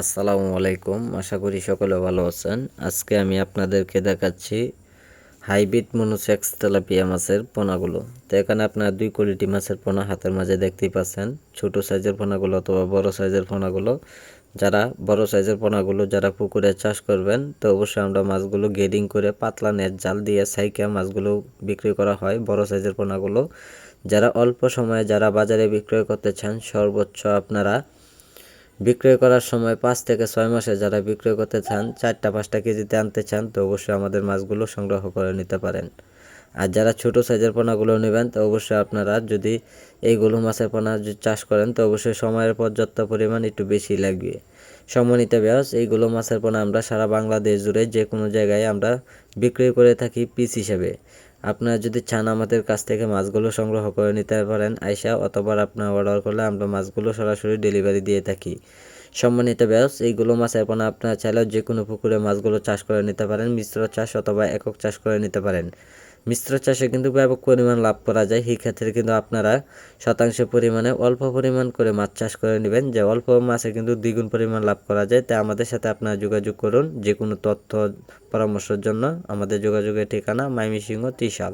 আসসালামু আলাইকুম। আশা করি সকলে ভালো আছেন। আজকে আমি আপনাদেরকে দেখাচ্ছি হাইব্রিড মনোসেক্স তেলাপিয়া মাছের পোনাগুলো। তো এখানে আপনার দুই কোয়ালিটি মাছের পোনা হাতের মাঝে দেখতেই পাচ্ছেন। ছোট সাইজের পোনাগুলো অথবা বড় সাইজের পোনাগুলো। যারা বড় সাইজের পোনাগুলো যারা পুকুরে চাষ করবেন, তো অবশ্যই আমরা মাছগুলো গেডিং করে পাতলা নেট জাল দিয়ে সাইকা মাছগুলো বিক্রি করা হয় বড় সাইজের পোনাগুলো। যারা অল্প সময়ে যারা বাজারে বিক্রয় করতে চান, সর্বোচ্চ আপনারা বিক্রয় করার সময় পাঁচ থেকে ছয় মাসে যারা বিক্রয় করতে চান, চারটা পাঁচটা কেজিতে আনতে চান, তো অবশ্যই আমাদের মাছগুলো সংগ্রহ করে নিতে পারেন। আর যারা ছোট সাইজের পোনাগুলো নেবেন, তো অবশ্যই আপনারা যদি এইগুলো মাছের পোনা চাষ করেন, তো অবশ্যই সময়ের পর্যাপ্ত পরিমাণ একটু বেশি লাগবে। সম্মানিত ব্যাস এইগুলো মাছের পোনা আমরা সারা বাংলাদেশ জুড়ে যে কোনো জায়গায় আমরা বিক্রয় করে থাকি পিস হিসেবে। আপনারা যদি চান আমাদের কাছ থেকে মাছগুলো সংগ্রহ করে নিতে পারেন, আইসা অথবা আপনার অর্ডার করলে আমরা মাছগুলো সরাসরি ডেলিভারি দিয়ে থাকি। সম্মানিত ব্যাস এইগুলো মাছ এখন আপনারা চাইলেও যে কোনো পুকুরে মাছগুলো চাষ করে নিতে পারেন, মিশ্র চাষ অথবা একক চাষ করে নিতে পারেন। মিশ্র চাষে কিন্তু ব্যাপক পরিমাণ লাভ করা যায়। সেই ক্ষেত্রে কিন্তু আপনারা শতাংশ পরিমাণে অল্প পরিমাণ করে মাছ চাষ করে নেবেন। যে অল্প মাছে কিন্তু দ্বিগুণ পরিমাণ লাভ করা যায়। তাই আমাদের সাথে আপনারা যোগাযোগ করুন। যে কোনো তথ্য, পরামর্শের জন্য আমাদের যোগাযোগের ঠিকানা মাইমিসিংহ ত্রিশাল।